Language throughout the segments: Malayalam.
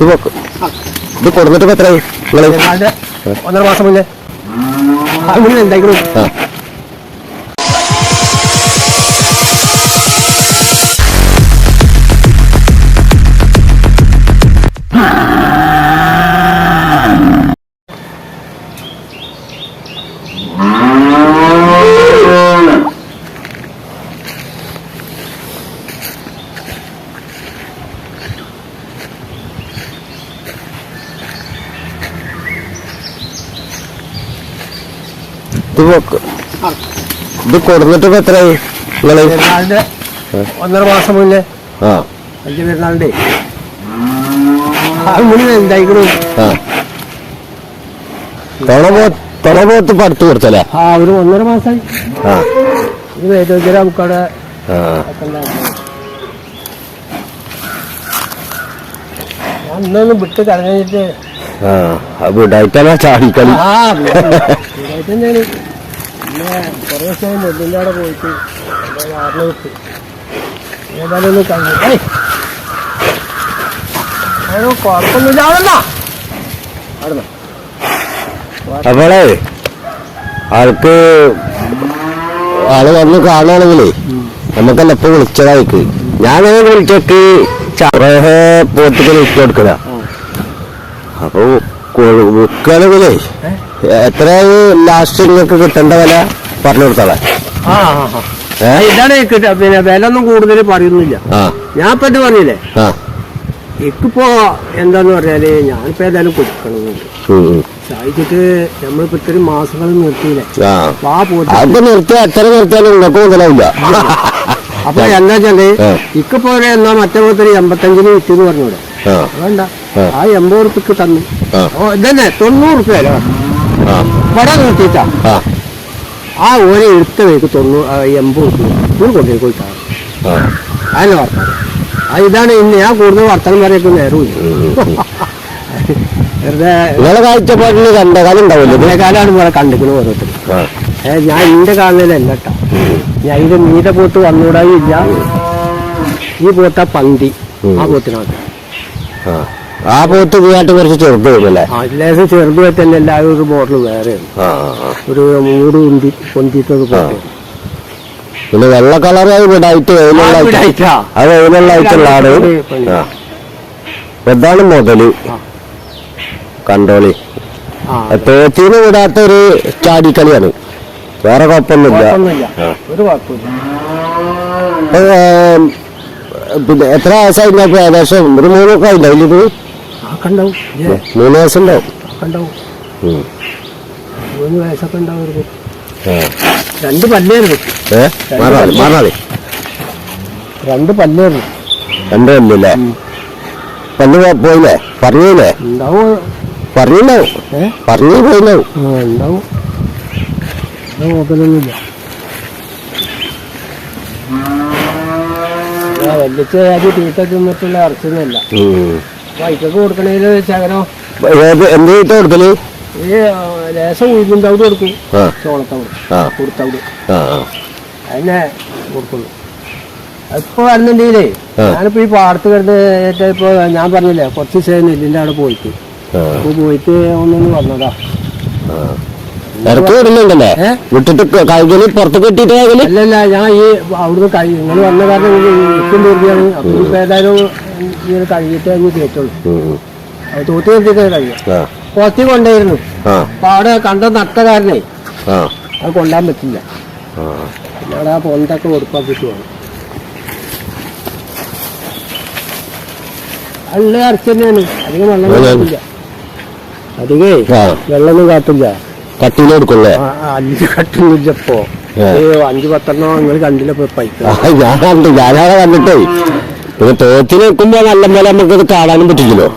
ഇത്. ഇത് കൊടുത്തിട്ട് എത്രയായി? ഒന്നര മാസം മുന്നേ. ആ. ഇത്. ഇത് കൊടുത്തിട്ട് ഇപ്പൊ എത്രയായി? നിങ്ങൾ? ഒന്നര മാസം മുന്നേ. ആ. വലിയ പെരുന്നാളിന്റെ. അങ്ങനെ എന്തായിക്കണു ആ. തുണപോ തുണപോത്ത് പടുത്തു കൊടുത്തല്ലേ? ആ ഒരു ഒന്നര മാസമായി ആ. ഇത് വേദോജര നമുക്കവിടെ ഇന്നൊന്നും വിട്ട് കളഞ്ഞിട്ട് ആ. ചാടിക്കളി. ആ പിന്നെ കുറേ ദിവസമായി നെല്ലിന്റെ അവിടെ പോയിട്ട് എന്റെ വിട്ടു ഏതായാലും ഒന്ന് അതിന് കുഴപ്പമൊന്നുമില്ല. അവിടെ അവിടെ അപ്പോളേ ആൾക്ക് ആൾ വന്ന് കാണുകയാണെങ്കിലേ നമുക്കല്ല ഇപ്പൊ വിളിച്ചതായിക്ക്. ഞാൻ വിളിച്ചേക്ക് കുറേ പോത്തുകൾ കൊടുക്കല. അപ്പൊ വിൽക്കുകയാണെങ്കിലേ എത്ര ലാസ്റ്റ് നിങ്ങൾക്ക് കിട്ടേണ്ട വില? പറഞ്ഞു കൊടുത്തോളാം. ഇതാണ് പിന്നെ വില ഒന്നും കൂടുതൽ പറയുന്നില്ല. ഞാൻ ഇപ്പൊ ഇത് പറഞ്ഞില്ലേ? എനിക്കിപ്പോ എന്താന്ന് പറഞ്ഞാൽ ഞാനിപ്പോ ഏതായാലും കൊടുക്കണമെന്നുണ്ട് നമ്മളിപ്പോ ഇത്രയും മാസങ്ങൾ നിർത്തിയില്ലേ? അപ്പൊ നിർത്തിയ എത്ര നിർത്തിയാലും നിങ്ങൾക്ക് മുതലാവില്ല. അപ്പൊ എന്താ വെച്ചാൽ. ഇക്കിപ്പോ എന്നാ മറ്റേ പോലത്തെ എൺപത്തഞ്ചിന് വിറ്റെന്ന് പറഞ്ഞൂടെ? ആ. വേണ്ട. ആ. എൺപത് ഉറുപ്പിക്ക് തന്നു. ഇതന്നെ തൊണ്ണൂറ് ഉറുപ്പ്യ വില ആ നിർത്തിയിട്ടാ? ആ. ഓനെ എടുത്ത വേക്ക് തൊണ്ണൂറ് ആ, എൺപത് ഉറുപ്പ്യ ഇത് കൊണ്ടുപോയി കൊടുത്താണ് ആ. അതിന് വർത്താനം. ആ ഇതാണ് ഇന്ന് ഞാൻ കൂടുതൽ വർത്തമാനം പറയൊക്കെ നേരമില്ല വെറുതെ നിങ്ങളെ കാഴ്ചപ്പാടിന് കണ്ടകാലം ഉണ്ടാവില്ല ഇത്? കാലാണ് ഇവിടെ കണ്ടിരിക്കുന്നത് ഓരോരുത്തർ ഞാൻ എന്റെ കാണലല്ല കേട്ടോ ഞാൻ ഇത് മീത പോത്ത് വന്നുകൂടായി ഇല്ല. ഈ പോത്ത പന്തി. ആ പോത്തിനകത്ത് ആ. ആ പോത്ത് പോയിട്ട് കുറച്ച് ചെറുത് വരുമല്ലേ ലേശം ചെറുത് തന്നെ എല്ലാവരും ഒരു ബോട്ടിൽ വേറെ. ഒരു മൂട് ഉന്തി പൊന്തിട്ടത് പോട്ടെ പിന്നെ വെള്ള കളറായി വിടായിട്ട്. അത് പണി. ഇതാണ് മുതൽ കണ്ടോളി. തേച്ചീന്ന് വിടാത്ത ഒരു ചാടിക്കളിയാണ്. വേറെ കുഴപ്പമൊന്നുമില്ല. പിന്നെ എത്ര വയസ്സായി ഏകദേശം? ഒരു മൂന്നൊക്കെ ആയില്ല? മൂന്ന് വയസ്സ് ഉണ്ടാവും ആ കണ്ടാവും. ഉം. മൂന്ന് വയസ്സൊക്കെ ഉണ്ടാവും ഒരു. രണ്ട് പല്ലേരുന്നു രണ്ട് പല്ലായിരുന്നു രണ്ടു കൊല്ലല്ലേ പല്ല് പോയില്ലേ? പറഞ്ഞില്ലേ ഉണ്ടാവും? പറഞ്ഞിണ്ടാവും പറഞ്ഞു പോയിണ്ടാവും. ഉണ്ടാവും. നോക്കലൊന്നുമില്ല അത് തീറ്റ തിന്നിട്ടുള്ള ഇറച്ചിയൊന്നുമല്ല ഉം. വൈക്കൊക്കെ കൊടുക്കണേൽ ശകലോ എന്ത് കൊടുക്കൽ ഈ ലേശം ഉഴുന്നുണ്ടാവും കൊടുക്കും ആ ചോളത്തവിട് ആ കൊടുത്തവിട് ആ ആ. അതിനെ കൊടുക്കുള്ളൂ ഇപ്പൊ വരുന്നുണ്ടെങ്കിലേ ആ. ഞാനിപ്പോ ഈ പാടത്ത് കിടന്ന് ഏറ്റവും ഇപ്പൊ ഞാൻ പറഞ്ഞില്ലേ കുറച്ച് ദിവസം നെല്ലിന്റെ അവിടെ പോയിട്ട് ആ, പോയിട്ട് ഒന്നൊന്ന് വന്നതാ ആ. ഇറക്കി വിടുന്നുണ്ടല്ലേ? വിട്ടിട്ട് കൈകളി പുറത്ത് കെട്ടിട്ട് കൈകളി? അല്ലല്ല ഞാൻ ഈ അവിടുന്ന് കൈ നിങ്ങൾ വന്ന കാരണം അപ്പൊ ഏതായാലും ഇങ്ങനെ അങ്ങ് അത് തൂത്തി നിർത്തിയിട്ട് കഴിയും ആ. കൊണ്ടായിരുന്നു അപ്പൊ അവിടെ കണ്ട നട്ട കാരണേ അത് കൊണ്ടാൻ പറ്റില്ല. അവിടെ ആ പൊന്തൊക്കെ കൊടുക്കാൻ കിട്ടുവാണ് അല്ല അരച്ചു തന്നെയാണ്. അധികം വെള്ളം. കാട്ടില്ല. അധികേ വെള്ളമൊന്നും കാട്ടില്ല. ആ, ആ, അഞ്ച് ഇപ്പൊ അഞ്ച് പത്തെണ്ണോ നിങ്ങൾ കണ്ടില്ല ഞാൻ കണ്ടു കണ്ടിട്ടേ. പിന്നെ തോത്തിൽ നിൽക്കുമ്പോ നല്ല പോലെ കാണാനും പറ്റില്ലല്ലോ.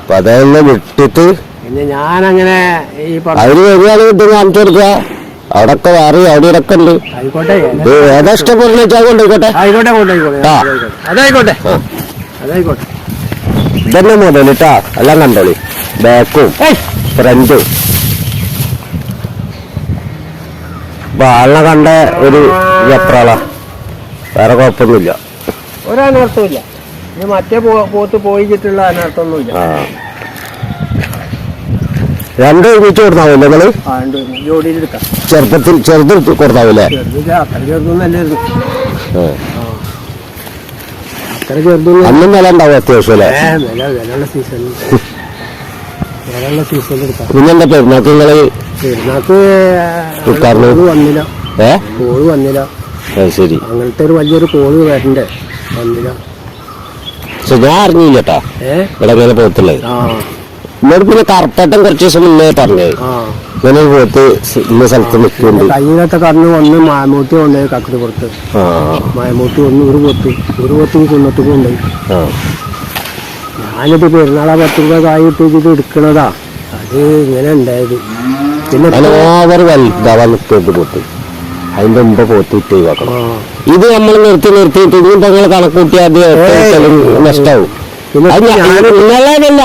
അപ്പൊ അതെല്ലാം വിട്ടിട്ട് പിന്നെ ഞാൻ അങ്ങനെ ഈ അവർ വരികയാണ് ഇത് കാണിച്ചു കൊടുക്കുക. അവിടൊക്കെ വേറെ അവിടെ ഇടക്കെ ഉണ്ട്. ആയിക്കോട്ടെ ഇത് ഏതാ ഇഷ്ടപ്പെടുന്ന വെച്ചാൽ കൊണ്ടുപോയിക്കോട്ടെ ആയിക്കോട്ടെ ആ. അതായിക്കോട്ടെ. ആ. അതായിക്കോട്ടെ. ഇതന്നെ മുതലിട്ടാ എല്ലാം കണ്ടോളി. ബാക്കും. ഫ്രണ്ടും. അപ്പൊ ആളിനെ കണ്ട ഒരു എത്രാളാ വേറെ കുഴപ്പമൊന്നുമില്ല. ഒരനർത്ഥമില്ല ഇത് മറ്റേ പോത്ത് പോയിട്ടുള്ള അനർത്ഥമൊന്നുമില്ല. ആ. രണ്ട് ഒരുമിച്ച് ജോഡിയിൽ എടുക്കാം. ചെറുപ്പത്തിൽ ചെറുത് ചെറുതൊന്നും അന്നും നില ഉണ്ടാവും അത്യാവശ്യം അല്ലേ? സീസൺ സീസണിൽ എടുക്കാം. പിന്നെന്താ പെരുന്നാക്ക് നിങ്ങൾ പെരുന്നാക്ക് കൊടുക്കാറില്ല? കോൾ വന്നില്ല. ഏ? കോൾ വന്നില്ല. അത് ശരി. അങ്ങനത്തെ ഒരു വലിയൊരു കോൾ വരണ്ടേ. വന്നില്ല. പക്ഷെ ഞാൻ അറിഞ്ഞില്ല കേട്ടാ. ഇവിടെ ഇങ്ങനെ പോത്തുള്ളത്. ആ. എന്നോട് പിന്നെ കറുപ്പട്ടം കുറച്ച് ദിവസം മുന്നേ പറഞ്ഞേ. ഇങ്ങനെ പോത്ത് ഇന്ന സ്ഥലത്ത് നിൽക്കുന്നുണ്ട്. കയ്യിലത്തെ കറന്ന് വന്ന് മാമൂട്ടി കൊണ്ടുപോയി കക്കടി പുറത്ത് ആ. മാമൂട്ടി ഒന്ന് ഒരു പൊത്ത് ഒരു പൊത്ത് കുന്നത്ത് കൊണ്ടുപോയി. ഞാനിത് പെരുന്നാളാ പത്ത് രൂപ കായ് ഇട്ടിട്ട് എടുക്കണതാ. അത് ഇങ്ങനെ ഉണ്ടായത്. ഓവർ വലുതാവാൻ നിൽക്കുന്നത് പോത്ത് അതിന്റെ മുമ്പ് പോത്ത് ഒഴിവാക്കണം ഇത് നമ്മൾ നിർത്തി നിർത്തിയിട്ട് ഇനി നിങ്ങൾ കണക്ക് കൂട്ടിയാൽ അത് നഷ്ടാവും നിങ്ങളല്ല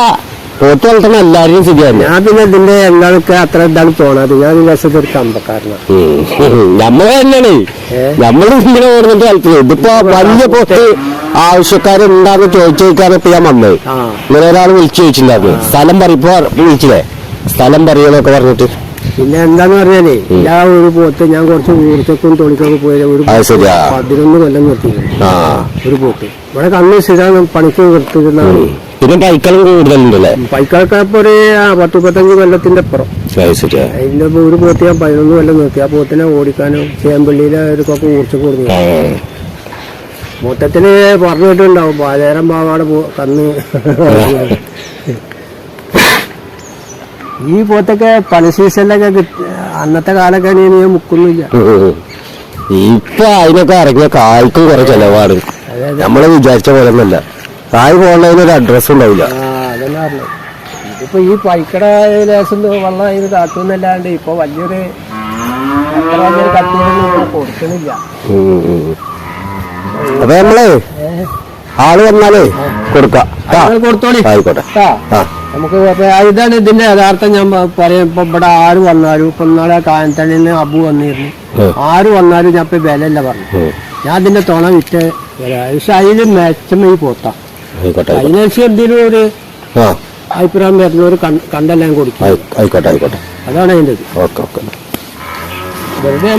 പോത്ത് വളർത്തണം എല്ലാവരും ശരിയാണ്. ഞാൻ പിന്നെ ഇതിന്റെ എന്തൊക്കെ അത്ര ഇതാണ് തോന്നാത് ഞാൻ ഈ വശത്ത് ഒരു കമ്പക്കാരനാണ് നമ്മളെ തന്നെയാണ്. നമ്മൾ ഇങ്ങനെ ഓർമ്മിട്ട് കളിക്കുന്നത്. ഇതിപ്പോ വലിയ പോത്ത് ആവശ്യക്കാരുണ്ടാന്ന് ചോദിച്ചേക്കാണ് ഇപ്പൊ ഞാൻ വന്നത് ഇങ്ങനെ ഒരാൾ വിളിച്ചു ചോദിച്ചിട്ടുണ്ടായിരുന്നു. സ്ഥലം പറയിപ്പോ വിളിച്ചില്ലേ? സ്ഥലം പറയണൊക്കെ പറഞ്ഞിട്ട്. പിന്നെ എന്താന്ന് പറഞ്ഞാലേ ഞാൻ ഒരു പോത്ത് ഞാൻ കുറച്ച് ഊർജക്കും തൊളിക്കൊക്കെ പോയത് ഒരു. പതിനൊന്ന് കൊല്ലം നിർത്തിയിരുന്നു ആ. ഒരു പോത്ത്. ഇവിടെ കണ്ണൂർ സ്ഥിരം പണിക്ക് നിർത്തിയിരുന്നാണ്. പിന്നെ പൈക്കളും കൂടുതലുണ്ടല്ലേ? പൈക്കാർക്ക് ഇപ്പൊ ഒരു ആ, പത്ത് മുപ്പത്തഞ്ച് കൊല്ലത്തിന്റെ അപ്പുറം. അതിന്റെ ഒരു പോത്ത് ഞാൻ പതിനൊന്ന് കൊല്ലം നിർത്തി. ആ പോത്തിനെ ഓടിക്കാനും ചേമ്പള്ളിയിലെ ഒരു കൊക്കെ കൊടുത്തു ആ. മൊത്തത്തിൽ പറഞ്ഞിട്ടുണ്ടാവും പാലേരം പാവാടെ കന്ന്. ഈ പോത്തൊക്കെ പല സീസണിലൊക്കെ അന്നത്തെ കാലൊക്കെ ഞാൻ മുക്കുന്നില്ല. ഇപ്പൊ അതിനൊക്കെ ഇറങ്ങിയ കായ്ക്കും കുറെ ചെലവാണ്. നമ്മൾ വിചാരിച്ച പോലെ ഒന്നല്ല കായ് പോകുന്ന ഒരു അഡ്രസ് ഉണ്ടാവില്ല. ഇപ്പൊ ഇതിപ്പോ ഈ പൈക്കട ലേശം വെള്ളം അതിന് താത്തുന്നല്ലാണ്ട് ഇപ്പൊ വലിയൊരു കൊടുക്കണില്ല. അപ്പൊ നമ്മളെ ആൾ വന്നാലേ കൊടുക്കാം. കൊടുത്തോളി. ആയിക്കോട്ടെ. ആ. നമുക്ക് ഇതാണ് ഇതിന്റെ യഥാർത്ഥം ഞാൻ പറയാം. ഇപ്പൊ ഇവിടെ ആര് വന്നാലും ഇപ്പൊ ഇന്നാളെ കാനത്തണിന്ന് അബു വന്നിരുന്നു. ആര് വന്നാലും ഞാൻ ഇപ്പൊ വിലയല്ല പറഞ്ഞു ഞാൻ അതിന്റെ തുണ വിറ്റ് പക്ഷെ അതിന് മെച്ചം ഈ പോത്താ. അതിനനുസരിച്ച് എന്തെങ്കിലും ഒരു അഭിപ്രായം അഭിപ്രായം ഒരു കണ്ടെല്ലാം കൊടുക്കും അതാണ് അതിന്റെ വെറുതെ